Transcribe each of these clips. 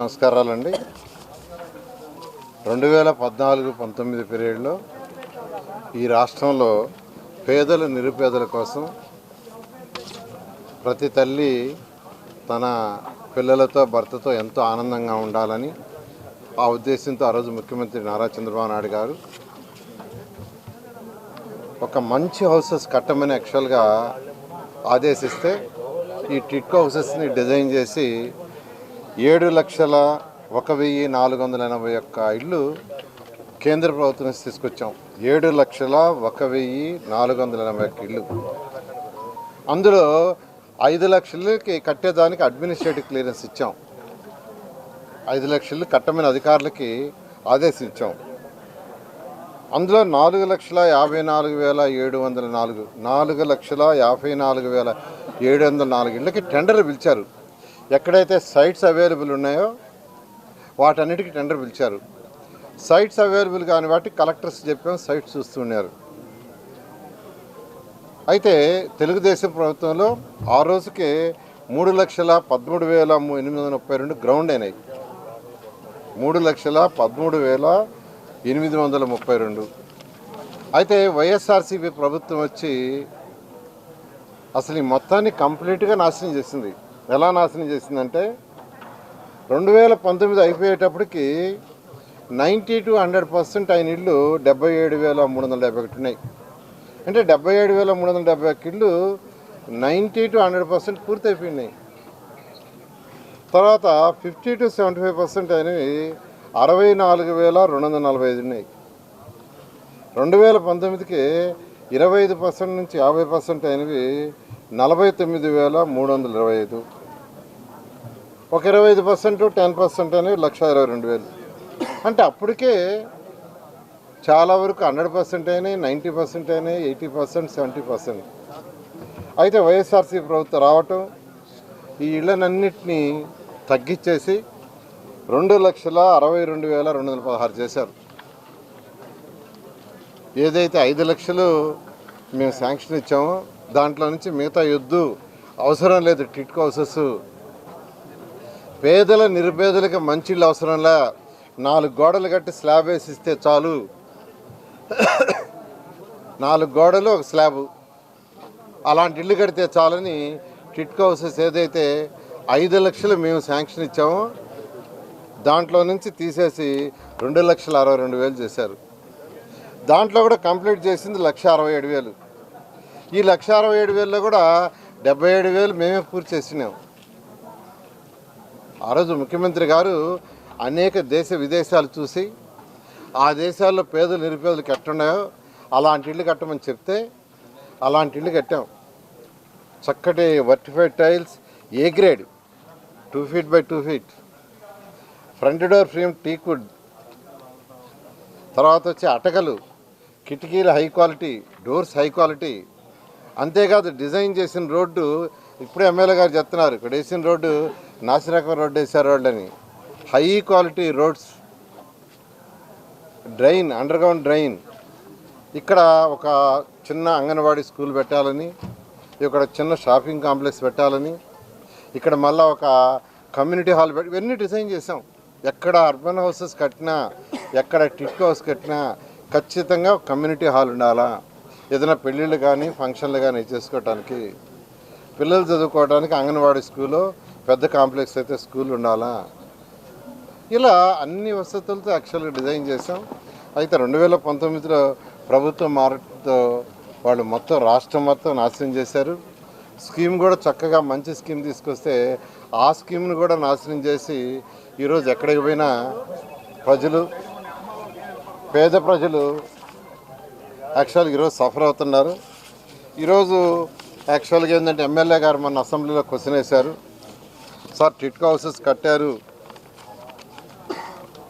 నమస్కారాలండి. రెండు వేల పద్నాలుగు పంతొమ్మిది పీరియడ్లో ఈ రాష్ట్రంలో పేదల నిరుపేదల కోసం ప్రతి తల్లి తన పిల్లలతో భర్తతో ఎంతో ఆనందంగా ఉండాలని ఆ ఉద్దేశంతో ఆ రోజు ముఖ్యమంత్రి నారా చంద్రబాబు నాయుడు గారు ఒక మంచి హౌసెస్ కట్టమని యాక్చువల్గా ఆదేశిస్తే ఈ టిట్కో హౌసెస్ని డిజైన్ చేసి ఏడు లక్షల ఒక వెయ్యి నాలుగు వందల ఎనభై ఒక్క ఇళ్ళు కేంద్ర ప్రభుత్వం నుంచి తీసుకొచ్చాం. ఏడు లక్షల ఒక వెయ్యి నాలుగు వందల ఎనభై ఒక్క ఇళ్ళు. అందులో ఐదు లక్షలకి కట్టేదానికి అడ్మినిస్ట్రేటివ్ క్లియరెన్స్ ఇచ్చాం. ఐదు లక్షలు కట్టమైన అధికారులకి ఆదేశించాం. అందులో నాలుగు లక్షల యాభై నాలుగు వేల ఏడు వందల నాలుగు నాలుగు లక్షల యాభై నాలుగు వేల ఏడు వందల నాలుగు ఇళ్ళకి టెండర్ పిలిచారు. ఎక్కడైతే సైట్స్ అవైలబుల్ ఉన్నాయో వాటన్నిటికీ టెండర్ పిలిచారు. సైట్స్ అవైలబుల్ కాని వాటి కలెక్టర్స్ చెప్పాం సైట్స్ చూస్తున్నారు అయితే తెలుగుదేశం ప్రభుత్వంలో ఆ రోజుకే మూడు లక్షల పదమూడు వేల ఎనిమిది వందల ముప్పై రెండు గ్రౌండ్ అయినాయి. మూడు లక్షల పదమూడు వేల ఎనిమిది వందల ముప్పై రెండు. అయితే వైఎస్ఆర్సీపీ ప్రభుత్వం వచ్చి అసలు ఈ మొత్తాన్ని కంప్లీట్గా నాశనం చేసింది. ఎలా నాశనం చేసిందంటే రెండు వేల పంతొమ్మిది అయిపోయేటప్పటికి నైంటీ టు హండ్రెడ్ పర్సెంట్ అయిన ఇళ్ళు డెబ్బై ఏడు వేల మూడు వందల డెబ్బై ఒకటి ఉన్నాయి. అంటే డెబ్బై ఏడు వేల మూడు వందల డెబ్బై ఒకటి ఇళ్ళు నైంటీ టు హండ్రెడ్ పర్సెంట్ పూర్తి అయిపోయినాయి తర్వాత fifty to seventy five percent అయినవి అరవై నాలుగు వేల రెండు వందల నలభై ఐదు ఉన్నాయి. రెండు వేల పంతొమ్మిదికి ఇరవై ఐదు పర్సెంట్ నుంచి యాభై పర్సెంట్ అయినవి నలభై తొమ్మిది వేల మూడు వందల ఇరవై ఐదు. ఒక ఇరవై ఐదు పర్సెంట్ టెన్ పర్సెంట్ అనేవి లక్ష ఇరవై రెండు వేలు. అంటే అప్పటికే చాలా వరకు హండ్రెడ్ పర్సెంట్ అయినాయి నైంటీ పర్సెంట్ అయినాయి ఎయిటీ పర్సెంట్ సెవెంటీ పర్సెంట్. అయితే వైఎస్ఆర్సీ ప్రభుత్వం రావటం ఈ ఇళ్ళనన్నింటినీ తగ్గించేసి రెండు లక్షల అరవై రెండు వేల రెండు వందల పదహారు చేశారు. ఏదైతే ఐదు లక్షలు మేము శాంక్షన్ ఇచ్చామో దాంట్లో నుంచి మిగతా యొద్దు అవసరం లేదు టిట్కో హౌసెస్ పేదల నిరుపేదలకు మంచి అవసరంలా నాలుగు గోడలు కట్టి స్లాబ్ వేసి ఇస్తే చాలు. నాలుగు గోడలు ఒక స్లాబు. అలాంటి ఇల్లు కడితే చాలని టిట్కో హౌసెస్ ఏదైతే ఐదు లక్షలు మేము శాంక్షన్ ఇచ్చామో దాంట్లో నుంచి తీసేసి రెండు లక్షల అరవై రెండు వేలు చేశారు. దాంట్లో కూడా కంప్లీట్ చేసింది లక్ష అరవై ఏడు వేలు. ఈ లక్ష అరవై ఏడు వేలలో కూడా డెబ్బై ఏడు వేలు మేమే పూర్తి చేసినాం. ఆ రోజు ముఖ్యమంత్రి గారు అనేక దేశ విదేశాలు చూసి ఆ దేశాల్లో పేదలు నిరుపేదలు కట్టున్నాయో అలాంటి ఇల్లు కట్టమని చెప్తే అలాంటి ఇల్లు కట్టాం. చక్కటి vitrified tiles A grade? Two feet by two feet. Front door frame teakwood తర్వాత వచ్చి అటకలు కిటికీలు high quality doors high quality. అంతేకాదు డిజైన్ చేసిన రోడ్డు ఇప్పుడే ఎమ్మెల్యే గారు చెప్తున్నారు. ఇక్కడ వేసిన రోడ్డు నాసిరకం రోడ్డు వేసారు వాళ్ళని. High quality roads. Drain underground drain. ఇక్కడ ఒక చిన్న అంగన్వాడీ స్కూల్ పెట్టాలని ఇక్కడ చిన్న షాపింగ్ కాంప్లెక్స్ పెట్టాలని ఇక్కడ మళ్ళీ ఒక కమ్యూనిటీ హాల్ పెట్టి ఇవన్నీ డిజైన్ చేసాం ఎక్కడ అర్బన్ హౌసెస్ కట్టినా ఎక్కడ టిట్కో హౌస్ కట్టినా ఖచ్చితంగా కమ్యూనిటీ హాల్ ఉండాలా? ఏదైనా పెళ్ళిళ్ళు కానీ ఫంక్షన్లు కానీ చేసుకోవటానికి పిల్లలు చదువుకోవడానికి అంగన్వాడీ స్కూలు పెద్ద కాంప్లెక్స్ అయితే స్కూల్ ఉండాలా? ఇలా అన్ని వసతులతో యాక్చువల్గా డిజైన్ చేసాం అయితే రెండు వేల పంతొమ్మిదిలో ప్రభుత్వం మారడంతో వాళ్ళు మొత్తం రాష్ట్రం మొత్తం నాశనం చేశారు. స్కీమ్ కూడా చక్కగా మంచి స్కీమ్ తీసుకొస్తే ఆ స్కీమ్ను కూడా నాశనం చేసి ఈరోజు ఎక్కడికి పోయినా ప్రజలు పేద ప్రజలు యాక్చువల్గా ఈరోజు సఫర్ అవుతున్నారు. ఈరోజు యాక్చువల్గా ఏంటంటే ఎమ్మెల్యే గారు మన అసెంబ్లీలో క్వశ్చన్ వేశారు. సార్ టిట్కో హౌసెస్ కట్టారు.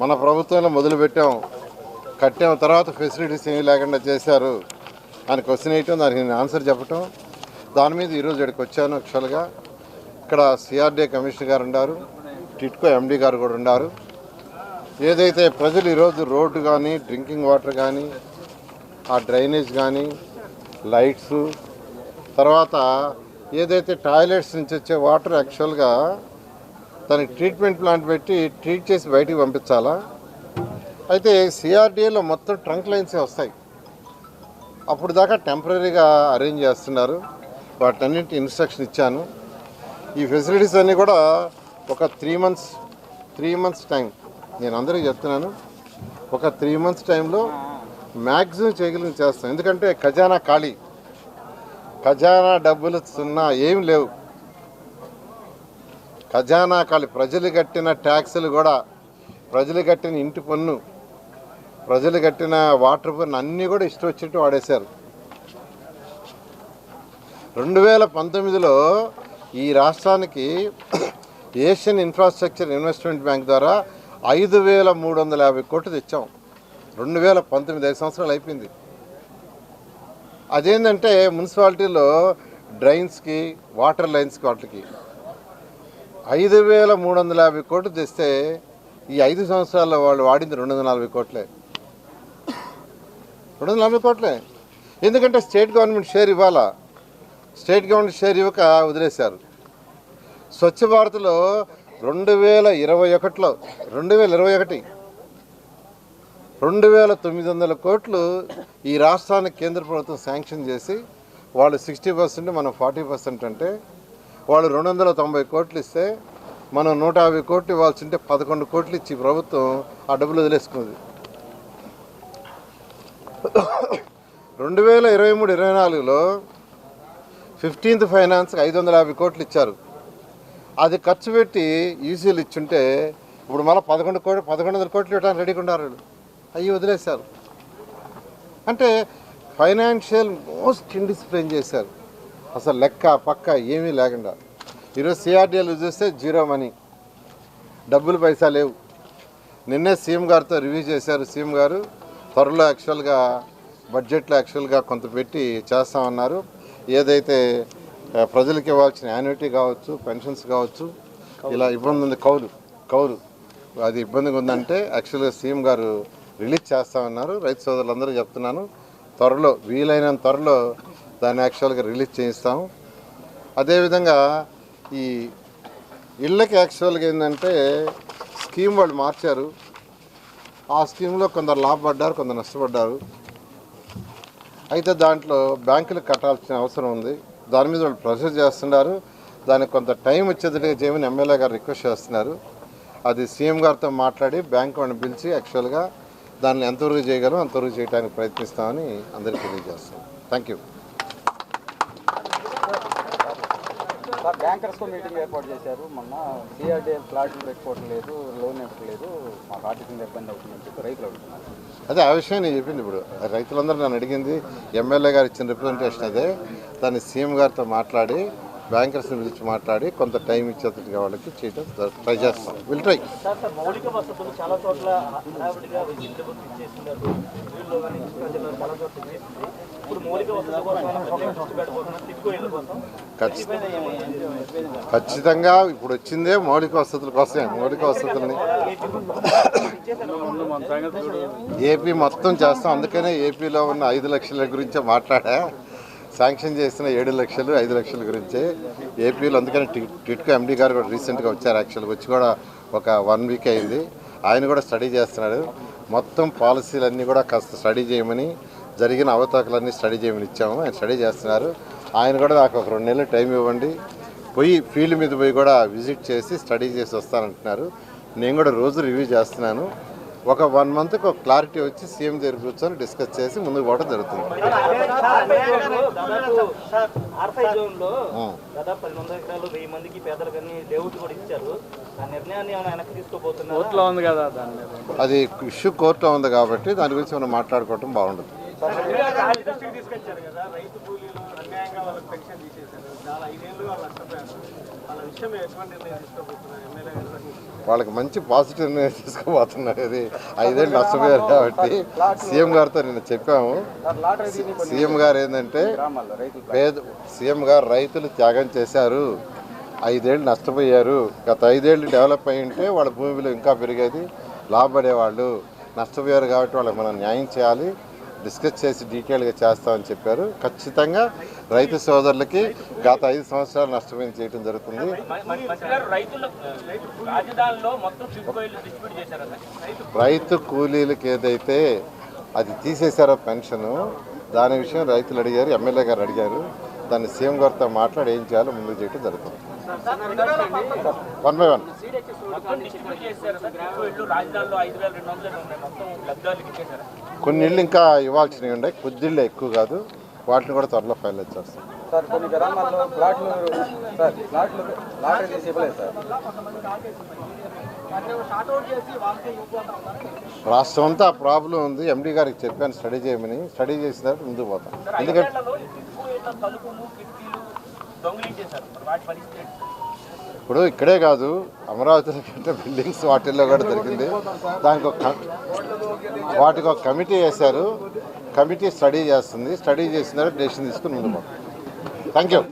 మన ప్రభుత్వంలో మొదలుపెట్టాం. కట్టాం. తర్వాత ఫెసిలిటీస్ ఏమీ లేకుండా చేశారు అని క్వశ్చన్ వేయటం దానికి నేను ఆన్సర్ చెప్పటం. దాని మీద ఈరోజు ఇక్కడికి వచ్చాను యాక్చువల్గా. ఇక్కడ సిఆర్డీఏ కమిషనర్ గారు ఉన్నారు టిట్కో ఎండీ గారు కూడా ఉన్నారు ఏదైతే ప్రజలు ఈరోజు రోడ్డు కానీ డ్రింకింగ్ వాటర్ కానీ ఆ డ్రైనేజ్ కానీ లైట్స్ తర్వాత ఏదైతే టాయిలెట్స్ నుంచి వచ్చే వాటర్ యాక్చువల్గా దానికి ట్రీట్మెంట్ ప్లాంట్ పెట్టి ట్రీట్ చేసి బయటికి పంపించాలా? అయితే సిఆర్డిఏలో మొత్తం ట్రంక్ లైన్సే వస్తాయి. అప్పుడు దాకా టెంపరీగా అరేంజ్ చేస్తున్నారు. వాటన్నింటి ఇన్స్ట్రక్షన్ ఇచ్చాను. ఈ ఫెసిలిటీస్ అన్నీ కూడా ఒక three months three months time. నేను అందరికీ చెప్తున్నాను. ఒక త్రీ మంత్స్ టైంలో మ్యాక్సిమం చేయగలిగిన చేస్తాం. ఎందుకంటే ఖజానా ఖాళీ. ఖజానా డబ్బులు సున్నా ఏం లేవు. ఖజానా ఖాళీ. ప్రజలు కట్టిన ట్యాక్సులు కూడా ప్రజలు కట్టిన ఇంటి పన్ను ప్రజలు కట్టిన వాటర్ పన్ను అన్నీ కూడా ఇష్టం వచ్చినట్టు వాడేశారు. రెండు వేల పంతొమ్మిదిలో ఈ రాష్ట్రానికి ఏషియన్ ఇన్ఫ్రాస్ట్రక్చర్ ఇన్వెస్ట్మెంట్ బ్యాంక్ ద్వారా ఐదు వేల మూడు వందల యాభై కోట్లు తెచ్చాం. రెండు వేల పంతొమ్మిది ఐదు సంవత్సరాలు అయిపోయింది. అదేంటంటే మున్సిపాలిటీలో డ్రైన్స్కి వాటర్ లైన్స్కి వాటికి ఐదు వేల మూడు వందల యాభై కోట్లు తెస్తే ఈ ఐదు సంవత్సరాల్లో వాళ్ళు వాడింది రెండు వందల నలభై కోట్లే. రెండు వందల నలభై కోట్లే. ఎందుకంటే స్టేట్ గవర్నమెంట్ షేర్ ఇవ్వాలా? స్టేట్ గవర్నమెంట్ షేర్ ఇవ్వక వదిలేశారు. స్వచ్ఛ భారత్లో రెండు వేల ఇరవై ఒకటిలో రెండు వేల ఇరవై ఒకటి రెండు వేల తొమ్మిది వందల కోట్లు ఈ రాష్ట్రానికి కేంద్ర ప్రభుత్వం శాంక్షన్ చేసి వాళ్ళు సిక్స్టీ పర్సెంట్ మనం ఫార్టీ పర్సెంట్ అంటే వాళ్ళు రెండు వందల తొంభై కోట్లు ఇస్తే మనం నూట యాభై కోట్లు ఇవ్వాల్సి ఉంటే పదకొండు కోట్లు ఇచ్చి ప్రభుత్వం ఆ డబ్బులు వదిలేసుకుంది. రెండు వేల ఇరవై మూడు ఇరవై నాలుగులో ఫిఫ్టీన్త్ ఫైనాన్స్కి ఐదు వందల యాభై కోట్లు ఇచ్చారు. అది ఖర్చు పెట్టి ఈసీలు ఇచ్చుంటే ఇప్పుడు మళ్ళీ పదకొండు కోట్లు పదకొండు వందల కోట్లు ఇవ్వడానికి రెడీగా ఉన్నారు అవి వదిలేశారు. అంటే ఫైనాన్షియల్ మోస్ట్ ఇండిసిప్లిన్ చేశారు. అసలు లెక్క పక్క ఏమీ లేకుండా. ఈరోజు సిఆర్డీఎల్ చూస్తే జీరో మనీ. డబ్బులు పైసా లేవు. నిన్నే సీఎం గారితో రివ్యూ చేశారు సీఎం గారు. త్వరలో యాక్చువల్గా బడ్జెట్లో యాక్చువల్గా కొంత పెట్టి చేస్తామన్నారు. ఏదైతే ప్రజలకు ఇవ్వాల్సిన యాన్యుటీ కావచ్చు పెన్షన్స్ కావచ్చు ఇలా ఇబ్బంది ఉంది. కౌలు కౌలు. అది ఇబ్బందిగా ఉందంటే యాక్చువల్గా సీఎం గారు రిలీజ్ చేస్తామన్నారు. రైతు సోదరులందరూ చెప్తున్నాను. త్వరలో వీలైనంత త్వరలో దాన్ని యాక్చువల్గా రిలీజ్ చేయిస్తాము. అదేవిధంగా ఈ ఇళ్ళకి యాక్చువల్గా ఏంటంటే స్కీమ్ వాళ్ళు మార్చారు. ఆ స్కీమ్లో కొందరు లాభపడ్డారు కొందరు నష్టపడ్డారు. అయితే దాంట్లో బ్యాంకులు కట్టాల్సిన అవసరం ఉంది. దాని మీద వాళ్ళు ప్రెషర్ చేస్తున్నారు. దానికి కొంత టైం వచ్చేదిగా చేయమని ఎమ్మెల్యే గారు రిక్వెస్ట్ చేస్తున్నారు. అది సీఎం గారితో మాట్లాడి బ్యాంక్ వాళ్ళని పిలిచి యాక్చువల్గా దాన్ని ఎంతవరకు చేయగలం అంతవరకు చేయడానికి ప్రయత్నిస్తామని అందరికీ తెలియజేస్తాం. థ్యాంక్ యూ బ్యాంకర్స్తో మీటింగ్ ఏర్పాటు చేశారు. మొన్న సిఆర్డీఎల్ ఫ్లాట్లు పెట్టుకోవట్లేదు లోన్ ఇవ్వట్లేదు మాకు ఆర్థికంగా ఇబ్బంది అవుతుందని చెప్పి రైతులు అడుగుతున్నారు. అదే ఆ విషయం నేను చెప్పింది ఇప్పుడు. రైతులందరూ నన్ను అడిగింది ఎమ్మెల్యే గారు ఇచ్చిన రిప్రజెంటేషన్ అదే. దాన్ని సీఎం గారితో మాట్లాడి బ్యాంకర్స్ని పిలిచి మాట్లాడి కొంత టైం ఇచ్చేటట్టుగా వాళ్ళకి చేయడం ట్రై చేస్తాం. విల్ ట్రై ఖచ్చితంగా ఇప్పుడు వచ్చిందే మౌలిక వసతుల కోసమే మౌలిక వసతుల్ని. ఏపీ మొత్తం చేస్తాం. అందుకనే ఏపీలో ఉన్న ఐదు లక్షల గురించే మాట్లాడా? శాంక్షన్ చేసిన ఏడు లక్షలు ఐదు లక్షల గురించే ఏపీలో అందుకని టిట్కో ఎండీ గారు కూడా రీసెంట్గా వచ్చారు యాక్చువల్గా వచ్చి కూడా ఒక వన్ వీక్ అయింది. ఆయన కూడా స్టడీ చేస్తున్నాడు. మొత్తం పాలసీలన్నీ కూడా కాస్త స్టడీ చేయమని జరిగిన అవతాకులన్నీ స్టడీ చేయమని ఇచ్చాము. ఆయన స్టడీ చేస్తున్నారు. ఆయన కూడా నాకు ఒక రెండు నెలలు టైం ఇవ్వండి. పోయి ఫీల్డ్ మీద పోయి కూడా విజిట్ చేసి స్టడీ చేసి వస్తానంటున్నారు. నేను కూడా రోజు రివ్యూ చేస్తున్నాను. ఒక వన్ మంత్కి ఒక క్లారిటీ వచ్చి సీఎం దగ్గర కూర్చొని డిస్కస్ చేసి ముందుకు పోవడం జరుగుతుంది. దాదాపు సార్ ఆర్ఫై జోన్లో ఆ. దాదాపు పది వందల ఎకరాలు వెయ్యి మందికి పేదలకు అన్ని లేఅవుట్ కూడా ఇచ్చారు. ఆ నిర్ణయాన్ని ఏమైనా వెనక్కి తీసుకోబోతున్నారు? కోర్టులో ఉంది కదా దాని మీద. అది ఇష్యూ కోర్టులో ఉంది కాబట్టి దాని గురించి మనం మాట్లాడుకోవటం బాగుండదు దృష్టికి తీసుకొచ్చారు కదా రైతు కూలీలు అన్యాయంగా వాళ్ళకి పెన్షన్ తీసేశారు చాలా ఐదేళ్ళు వాళ్ళు నష్టపోయారు వాళ్ళ విషయం ఎటువంటి నిర్ణయం తీసుకోబోతున్నారు ఎమ్మెల్యే గారు వాళ్ళకి మంచి పాజిటివ్ నిర్ణయం తీసుకోబోతున్నారు ఐదేళ్ళు నష్టపోయారు కాబట్టి సీఎం గారితో నేను చెప్పాము. సీఎం గారు ఏంటంటే పేద సీఎం గారు రైతులు త్యాగం చేశారు. ఐదేళ్ళు నష్టపోయారు. గత ఐదేళ్ళు డెవలప్ అయ్యి ఉంటే వాళ్ళ భూమిలో ఇంకా పెరిగేది. లాభపడేవాళ్ళు నష్టపోయారు కాబట్టి వాళ్ళకి మనం న్యాయం చేయాలి. డిస్కస్ చేసి డీటెయిల్గా చేస్తామని చెప్పారు. ఖచ్చితంగా రైతు సోదరులకి గత ఐదు సంవత్సరాలు నష్టమైన చేయడం జరుగుతుంది. రైతు కూలీలకు ఏదైతే అది తీసేశారో పెన్షన్ దాని విషయం రైతులు అడిగారు ఎమ్మెల్యే గారు అడిగారు. దాన్ని సీఎం గారితో మాట్లాడి ఏం చేయాలో ముందు చేయడం జరుగుతుంది. వన్ బై వన్ మొత్తం డిస్ట్రిబ్యూట్ చేశారు సార్. రాజధానిలో ఐదు వేల రెండు వందలు ఉన్నాయి. మొత్తం లబ్ధాలు ఇచ్చేసారు కొన్ని ఇళ్ళు ఇంకా ఇవ్వాల్సినవి ఉన్నాయి కొద్దిళ్ళు ఎక్కువ కాదు. వాటిని కూడా త్వరలో ఫైల్ చేస్తాం. సార్ కొన్ని గ్రామాల్లో ప్లాట్లు సార్ ప్లాట్లు లాటరీ తీసి ఇవ్వలేదు సార్. రాష్ట్రం అంతా ఆ ప్రాబ్లం ఉంది. ఎండి గారికి చెప్పాను స్టడీ చేయమని. స్టడీ చేసిన తర్వాత ముందుకు పోతాం. ఎందుకంటే ఇప్పుడు ఇక్కడే కాదు అమరావతిలో కంటే బిల్డింగ్స్ వాటిల్లో కూడా దొరికింది. దానికి ఒక వాటికి ఒక కమిటీ వేశారు. కమిటీ స్టడీ చేస్తుంది. స్టడీ చేసిన తర్వాత డెసిషన్ తీసుకుని ముందుకు థ్యాంక్ యూ